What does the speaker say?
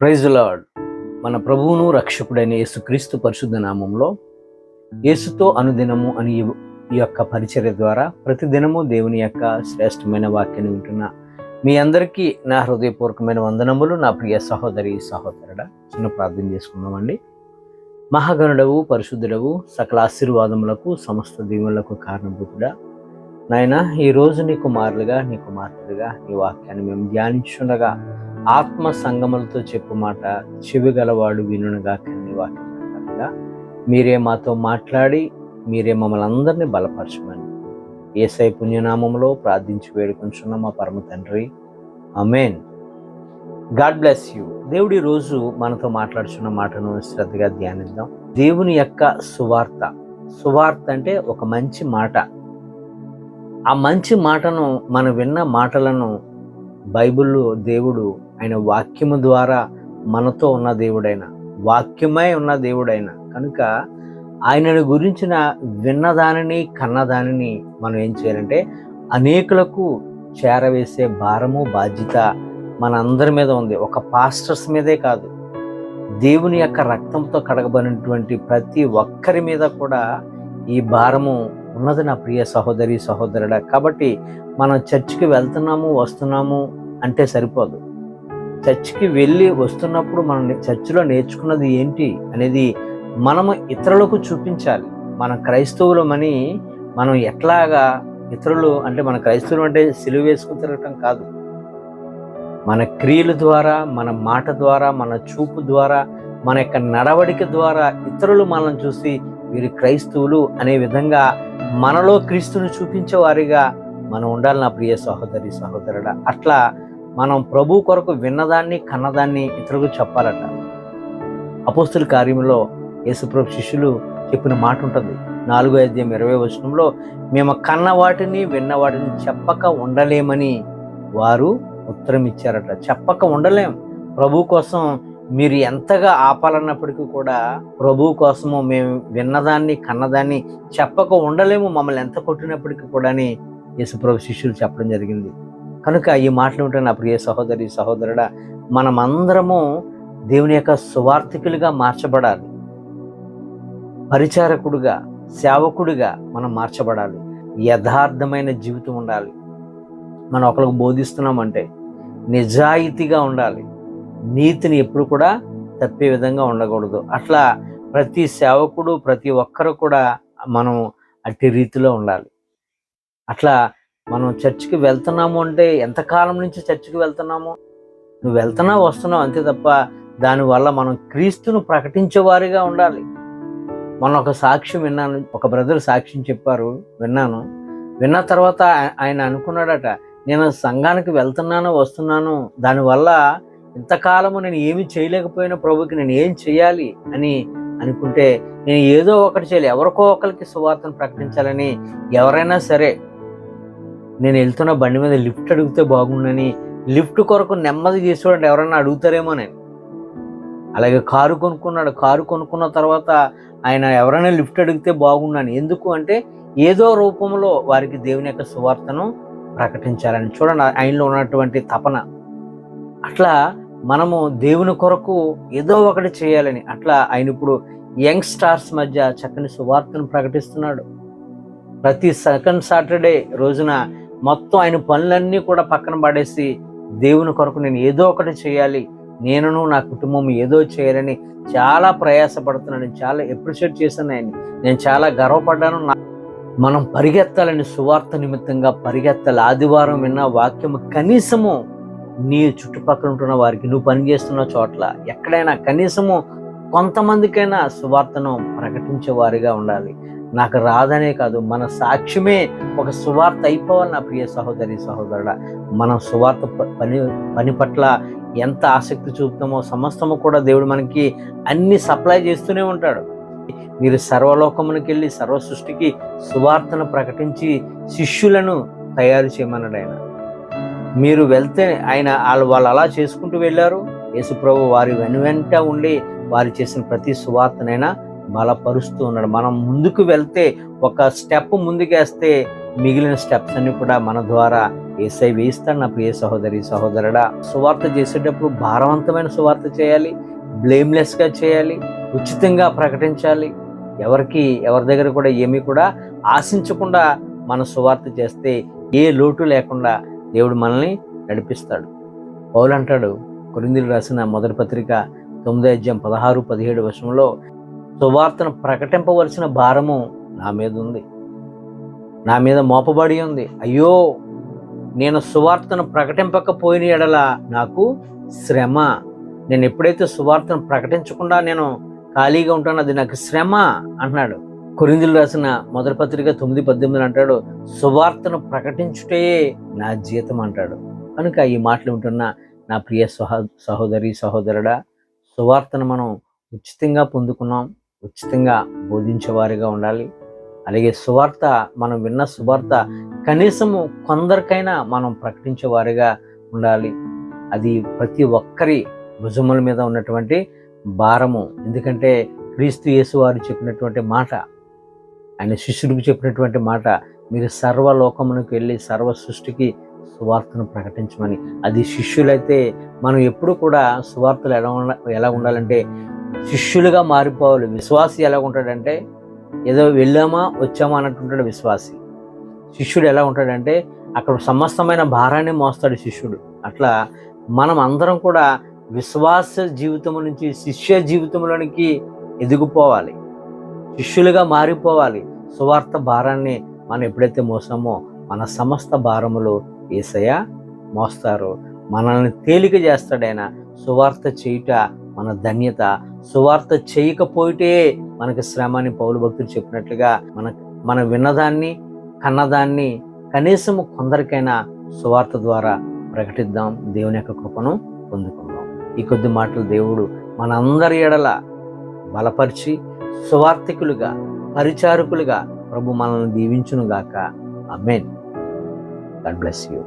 Praise lord మన ప్రభువును రక్షకుడైన యేసుక్రీస్తు పరిశుద్ధ నామంలో యేసుతో అనుదినము అని ఈ- యొక్క పరిచర్య ద్వారా ప్రతిదినము దేవుని యొక్క శ్రేష్టమైన వాక్యాన్ని వింటున్న మీ అందరికీ నా హృదయపూర్వకమైన వందనములు. నా ప్రియ సహోదరి సహోదరుడ చిన్న ప్రార్థన చేసుకుందామండి. మహాగణుడవు పరిశుద్ధుడవు సకల ఆశీర్వాదములకు సమస్త దీవులకు కారణభూతుడా నాయన ఈరోజు నీ కుమారులుగా నీ కుమార్తెలుగా నీ వాక్యాన్ని మేము ధ్యానించుండగా ఆత్మ సంగములతో చెప్పు మాట చెవి గలవాడు వినునుగా కన్ని వాక్యంగా మీరే మాతో మాట్లాడి మీరే మమ్మల్ని అందరినీ బలపరచమని. ఏసై పుణ్యనామంలో ప్రార్థించి వేడుకుంటున్న మా పరమ తండ్రి. Amen God bless you. దేవుడి రోజు మనతో మాట్లాడుచున్న మాటను శ్రద్ధగా ధ్యానిద్దాం. దేవుని యొక్క సువార్త. సువార్త అంటే ఒక మంచి మాట. ఆ మంచి మాటను మనం విన్న మాటలను బైబిల్లో దేవుడు ఆయన వాక్యము ద్వారా మనతో ఉన్న దేవుడైన వాక్యమై ఉన్న దేవుడైన. కనుక ఆయనను గురించిన విన్నదానిని కన్నదానిని మనం ఏం చేయాలంటే అనేకులకు చేరవేసే భారము బాధ్యత మన అందరి మీద ఉంది. ఒక పాస్టర్స్ మీదే కాదు. దేవుని యొక్క రక్తంతో కడగబడినటువంటి ప్రతి ఒక్కరి మీద కూడా ఈ భారము ఉన్నది నా ప్రియ సహోదరి సహోదరుడా. కాబట్టి మనం చర్చికి వెళ్తున్నాము వస్తున్నాము అంటే సరిపోదు. చర్చికి వెళ్ళి వస్తున్నప్పుడు మనం చర్చిలో నేర్చుకున్నది ఏంటి అనేది మనము ఇతరులకు చూపించాలి. మన క్రైస్తవులమని మనం ఎట్లాగా ఇతరులు అంటే మన క్రైస్తవులు అంటే సిలువ వేసుకుని తిరగటం కాదు. మన క్రియల ద్వారా మన మాట ద్వారా మన చూపు ద్వారా మన యొక్క నడవడిక ద్వారా ఇతరులు మనల్ని చూసి వీరు క్రైస్తవులు అనే విధంగా మనలో క్రీస్తుని చూపించే వారిగా మనం ఉండాలి నా ప్రియ సహోదరి సహోదరుడా. అట్లా మనం ప్రభు కొరకు విన్నదాన్ని కన్నదాన్ని ఇతరులకు చెప్పాలట. అపోస్తుల కార్యంలో యేసుప్రభు శిష్యులు చెప్పిన మాట ఉంటుంది. నాలుగో అధ్యాయం ఇరవై వచనంలో మేము కన్న వాటిని విన్న వాటిని చెప్పక ఉండలేమని వారు ఉత్తరం ఇచ్చారట చెప్పక ఉండలేం. ప్రభు కోసం మీరు ఎంతగా ఆపాలన్నప్పటికీ కూడా ప్రభు కోసము మేము విన్నదాన్ని కన్నదాన్ని చెప్పక ఉండలేము. మమ్మల్ని ఎంత కొట్టినప్పటికీ కూడా అని యేసుప్రభు శిష్యులు చెప్పడం జరిగింది. కనుక ఈ మాటలు ఉంటే నా ప్రియ సహోదరి సహోదరుడా మనమందరము దేవుని యొక్క సువార్థికులుగా మార్చబడాలి. పరిచారకుడుగా సేవకుడిగా మనం మార్చబడాలి. యథార్థమైన జీవితం ఉండాలి. మనం ఒకరికి బోధిస్తున్నామంటే నిజాయితీగా ఉండాలి. నీతిని ఎప్పుడు కూడా తప్పే విధంగా ఉండకూడదు. అట్లా ప్రతి సేవకుడు ప్రతి ఒక్కరు కూడా మనం అట్టి రీతిలో ఉండాలి. అట్లా మనం చర్చికి వెళ్తున్నాము అంటే ఎంతకాలం నుంచి చర్చికి వెళ్తున్నాము? నువ్వు వెళ్తున్నావు వస్తున్నావు అంతే తప్ప దానివల్ల మనం క్రీస్తును ప్రకటించేవారిగా ఉండాలి. మొన్న ఒక సాక్ష్యం విన్నాను ఒక బ్రదర్ సాక్ష్యం చెప్పారు విన్నాను. విన్న తర్వాత ఆయన అనుకున్నాడట నేను సంఘానికి వెళ్తున్నాను వస్తున్నాను దానివల్ల ఇంతకాలము నేను ఏమి చేయలేకపోయినా ప్రభుకి నేను ఏం చేయాలి అని అనుకుంటే నేను ఏదో ఒకటి చేయాలి. ఎవరికో ఒకరికి సువార్తను ప్రకటించాలని ఎవరైనా సరే నేను వెళ్తున్న బండి మీద లిఫ్ట్ అడిగితే బాగుండని లిఫ్ట్ కొరకు నెమ్మది చేసేవాడు ఎవరైనా అడుగుతారేమో నేను. అలాగే కారు కొనుక్కున్నాడు. కారు కొనుక్కున్న తర్వాత ఆయన ఎవరైనా లిఫ్ట్ అడిగితే బాగుండని. ఎందుకు అంటే ఏదో రూపంలో వారికి దేవుని యొక్క సువార్తను ప్రకటించాలని. చూడండి ఆయనలో ఉన్నటువంటి తపన. అట్లా మనము దేవుని కొరకు ఏదో ఒకటి చేయాలని. అట్లా ఆయన ఇప్పుడు యంగ్ స్టార్స్ మధ్య చక్కని సువార్తను ప్రకటిస్తున్నాడు. ప్రతి సెకండ్ సాటర్డే రోజున మొత్తం ఆయన పనులన్నీ కూడా పక్కన పడేసి దేవుని కొరకు నేను ఏదో ఒకటి చేయాలి. నేనును నా కుటుంబం ఏదో చేయాలని చాలా ప్రయాసపడుతున్నాను. చాలా ఎప్రిషియేట్ చేశాను ఆయన. నేను చాలా గర్వపడ్డాను. నా- మనం పరిగెత్తాలని సువార్త నిమిత్తంగా పరిగెత్తాలి. ఆదివారం విన్న వాక్యము కనీసము నీ చుట్టుపక్కల ఉంటున్న వారికి నువ్వు పనిచేస్తున్న చోట్ల ఎక్కడైనా కనీసము కొంతమందికైనా సువార్తను ప్రకటించేవారిగా ఉండాలి. నాకు రాదనే కాదు మన సాక్ష్యమే ఒక సువార్త అయిపోవాలి నా ప్రియ సహోదరి సహోదరుడ. మనం సువార్త పని పని పట్ల ఎంత ఆసక్తి చూపుతామో సమస్తము కూడా దేవుడు మనకి అన్ని సప్లై చేస్తూనే ఉంటాడు. మీరు సర్వలోకమునికి వెళ్ళి సర్వ సృష్టికి సువార్తను ప్రకటించి శిష్యులను తయారు చేయమన్నాడు ఆయన మీరు వెళ్తే ఆయన వాళ్ళు వాళ్ళు అలా చేసుకుంటూ వెళ్ళారు. యేసుప్రభు వారి వెనువెంట ఉండి వారు చేసిన ప్రతి సువార్తనైనా బలపరుస్తూ ఉన్నాడు. మనం ముందుకు వెళ్తే ఒక స్టెప్ ముందుకేస్తే మిగిలిన స్టెప్స్ అన్ని కూడా మన ద్వారా ఏసై వేయిస్తాడు. నా ప్రియ సహోదరి సహోదరుడా సువార్త చేసేటప్పుడు భారవంతమైన సువార్త చేయాలి బ్లేమ్లెస్గా చేయాలి ఉచితంగా ప్రకటించాలి. ఎవరికి ఎవరి దగ్గర కూడా ఏమీ కూడా ఆశించకుండా మన సువార్త చేస్తే ఏ లోటు లేకుండా దేవుడు మనల్ని నడిపిస్తాడు. పౌలు అంటాడు కొరిందులు రాసిన మొదటి పత్రిక తొమ్మిది అధ్యాయం పదహారు పదిహేడు వర్షంలో సువార్తను ప్రకటింపవలసిన భారము నా మీద ఉంది. నా మీద మోపబడి ఉంది. అయ్యో నేను సువార్తను ప్రకటింపకపోయిన ఎడల నాకు శ్రమ. నేను ఎప్పుడైతే సువార్తను ప్రకటించకుండా నేను ఖాళీగా ఉంటానో అది నాకు శ్రమ అంటున్నాడు. కొరిందులు రాసిన మొదటి పత్రిక తొమ్మిది పద్దెనిమిది అంటాడు సువార్తను ప్రకటించుటే నా జీతం అంటాడు. కనుక ఈ మాటలు ఉంటున్న నా ప్రియ సహో సహోదరి సహోదరుడా సువార్తను మనం ఉచితంగా పొందుకున్నాం. ఉచితంగా బోధించేవారిగా ఉండాలి. అలాగే సువార్త మనం విన్న సువార్త కనీసము కొందరికైనా మనం ప్రకటించేవారిగా ఉండాలి. అది ప్రతి ఒక్కరి భుజముల మీద ఉన్నటువంటి భారము. ఎందుకంటే క్రీస్తు యేసు వారు చెప్పినటువంటి మాట ఆయన శిష్యుడికి చెప్పినటువంటి మాట మీరు సర్వలోకమునకు వెళ్ళి సర్వ సృష్టికి సువార్తను ప్రకటించమని. అది శిష్యులైతే మనం ఎప్పుడు కూడా సువార్తలు ఎలా ఉండ ఎలా ఉండాలంటే శిష్యులుగా మారిపోవాలి. విశ్వాసి ఎలా ఉంటాడంటే ఏదో వెళ్ళామా వచ్చామా అన్నట్టుంటాడు విశ్వాసి. శిష్యుడు ఎలా ఉంటాడంటే అక్కడ సమస్తమైన భారాన్ని మోస్తాడు శిష్యుడు. అట్లా మనం అందరం కూడా విశ్వాస జీవితం నుంచి శిష్య జీవితంలోనికి ఎదిగిపోవాలి. శిష్యులుగా మారిపోవాలి. సువార్త భారాన్ని మనం ఎప్పుడైతే మోసామో మన సమస్త భారములు ఏసయ మోస్తారు. మనల్ని తేలిక చేస్తాడైనా సువార్త చేయుట మన ధన్యత. సువార్త చేయకపోయితే మనకి శ్రమ అని పౌలు భక్తులు చెప్పినట్లుగా మన మన విన్నదాన్ని కన్నదాన్ని కనీసం కొందరికైనా సువార్త ద్వారా ప్రకటిద్దాం. దేవుని యొక్క కృపను పొందుకుందాం. ఈ కొద్ది మాటలు దేవుడు మనందరి ఎడల బలపరిచి సువార్థికులుగా పరిచారకులుగా ప్రభు మనల్ని దీవించునుగాక. Amen God bless you